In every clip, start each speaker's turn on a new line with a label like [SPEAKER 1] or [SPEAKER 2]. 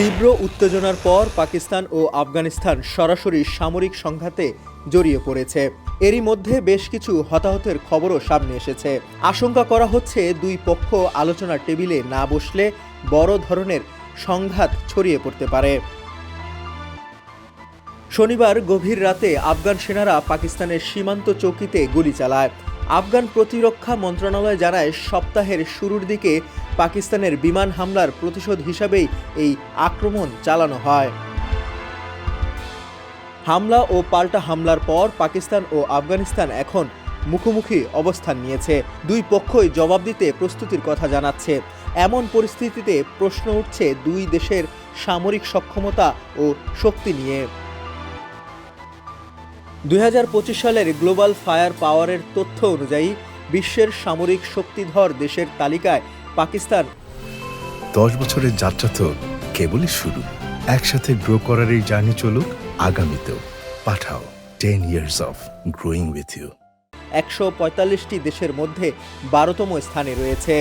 [SPEAKER 1] তীব্র উত্তেজনার পর পাকিস্তান ও আফগানিস্তান সরাসরি সামরিক সংঘাতে জড়িয়ে পড়েছে। এরই মধ্যে বেশ কিছু হতাহতের খবরও সামনে এসেছে। আশঙ্কা করা হচ্ছে দুই পক্ষ আলোচনার টেবিলে না বসলে বড় ধরনের সংঘাত ছড়িয়ে পড়তে পারে। শনিবার গভীর রাতে আফগান সেনারা পাকিস্তানের সীমান্ত চৌকিতে গুলি চালায়। আফগান প্রতিরক্ষা মন্ত্রণালয় জানায়, সপ্তাহের শুরুর দিকে পাকিস্তানের বিমান হামলার প্রতিশোধ হিসাবেই এই আক্রমণ চালানো হয়। হামলা ও পাল্টা হামলার পর পাকিস্তান ও আফগানিস্তান এখন মুখোমুখি অবস্থান নিয়েছে। দুই পক্ষই জবাব দিতে প্রস্তুতির কথা জানাচ্ছে। এমন পরিস্থিতিতে প্রশ্ন উঠছে দুই দেশের সামরিক সক্ষমতা ও শক্তি নিয়ে। দু হাজার পঁচিশ সালের গ্লোবাল ফায়ার পাওয়ারের তথ্য অনুযায়ী, বিশ্বের সামরিক শক্তিধর দেশের তালিকায় পাকিস্তান।
[SPEAKER 2] দশ বছরের যাত্রা তো কেবলই শুরু। একসাথে গ্রো করার এই জার্নি চলুক আগামীতেও। Pathao ten years of growing with you
[SPEAKER 1] একশো পঁয়তাল্লিশটি দেশের মধ্যে বারোতম স্থানে রয়েছে।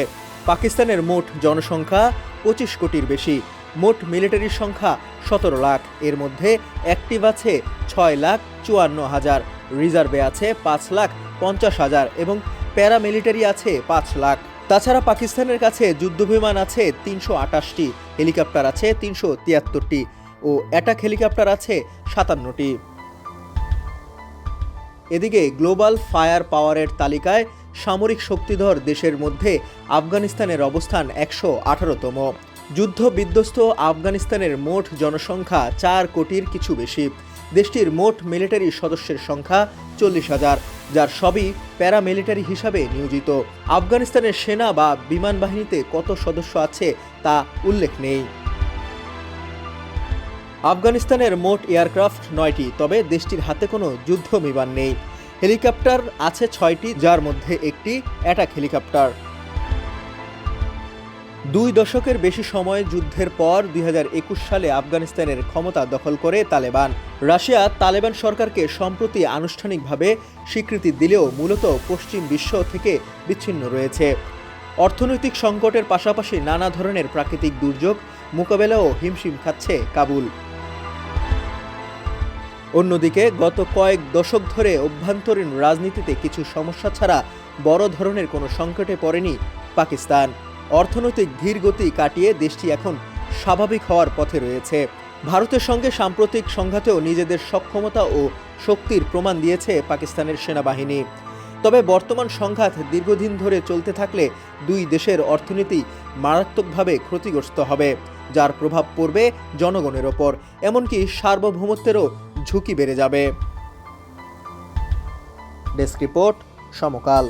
[SPEAKER 1] পাকিস্তানের মোট জনসংখ্যা পঁচিশ কোটির বেশি। মোট মিলিটারির সংখ্যা সতেরো লাখ। এর মধ্যে অ্যাক্টিভ আছে ছয় লাখ চুয়ান্ন হাজার। রিজার্ভে আছে পাঁচ লাখ পঞ্চাশ হাজার এবং প্যারামিলিটারি আছে পাঁচ লাখ। তাছাড়া পাকিস্তানের কাছে যুদ্ধবিমান আছে তিনশো আটাশটি, হেলিকপ্টার আছে তিনশো তিয়াত্তরটি ও অ্যাটাক হেলিকপ্টার আছে সাতান্নটি। এদিকে গ্লোবাল ফায়ার পাওয়ারের তালিকায় সামরিক শক্তিধর দেশের মধ্যে আফগানিস্তানের অবস্থান একশো আঠারোতম। যুদ্ধ বিধ্বস্ত আফগানিস্তানের মোট জনসংখ্যা চার কোটির কিছু বেশি। দেশটির মোট মিলিটারি সদস্যের সংখ্যা চল্লিশ হাজার। যার সবই প্যারামিলিটারি হিসাবে নিয়োজিত। আফগানিস্তানের সেনা বা বিমান বাহিনীতে কত সদস্য আছে তা উল্লেখ নেই। আফগানিস্তানের মোট এয়ারক্রাফট নয়টি, তবে দেশটির হাতে কোনো যুদ্ধ বিমান নেই। হেলিকপ্টার আছে ছয়টি, যার মধ্যে একটি অ্যাটাক হেলিকপ্টার। দুই দশকের বেশি সময় যুদ্ধের পর দুই হাজার একুশ সালে আফগানিস্তানের ক্ষমতা দখল করে তালেবান। রাশিয়া তালেবান সরকারকে সম্প্রতি আনুষ্ঠানিকভাবে স্বীকৃতি দিলেও মূলত পশ্চিম বিশ্ব থেকে বিচ্ছিন্ন রয়েছে। অর্থনৈতিক সংকটের পাশাপাশি নানা ধরনের প্রাকৃতিক দুর্যোগ মোকাবেলাও হিমশিম খাচ্ছে কাবুল। অন্যদিকে গত কয়েক দশক ধরে অভ্যন্তরীণ রাজনীতিতে কিছু সমস্যা ছাড়া বড় ধরনের কোনো সংকটে পড়েনি পাকিস্তান। অর্থনৈতিক ধীরগতি কাটিয়ে দেশটি এখন স্বাভাবিক হওয়ার পথে রয়েছে। ভারতের সঙ্গে সাম্প্রতিক সংঘাতেও নিজেদের সক্ষমতা ও শক্তির প্রমাণ দিয়েছে পাকিস্তানের সেনাবাহিনী। তবে বর্তমান সংঘাত দীর্ঘদিন ধরে চলতে থাকলে দুই দেশের অর্থনীতি মারাত্মকভাবে ক্ষতিগ্রস্ত হবে, যার প্রভাব পড়বে জনগণের ওপর। এমনকি সার্বভৌমত্বেরও ঝুঁকি বেড়ে যাবে। Desk report Samakal.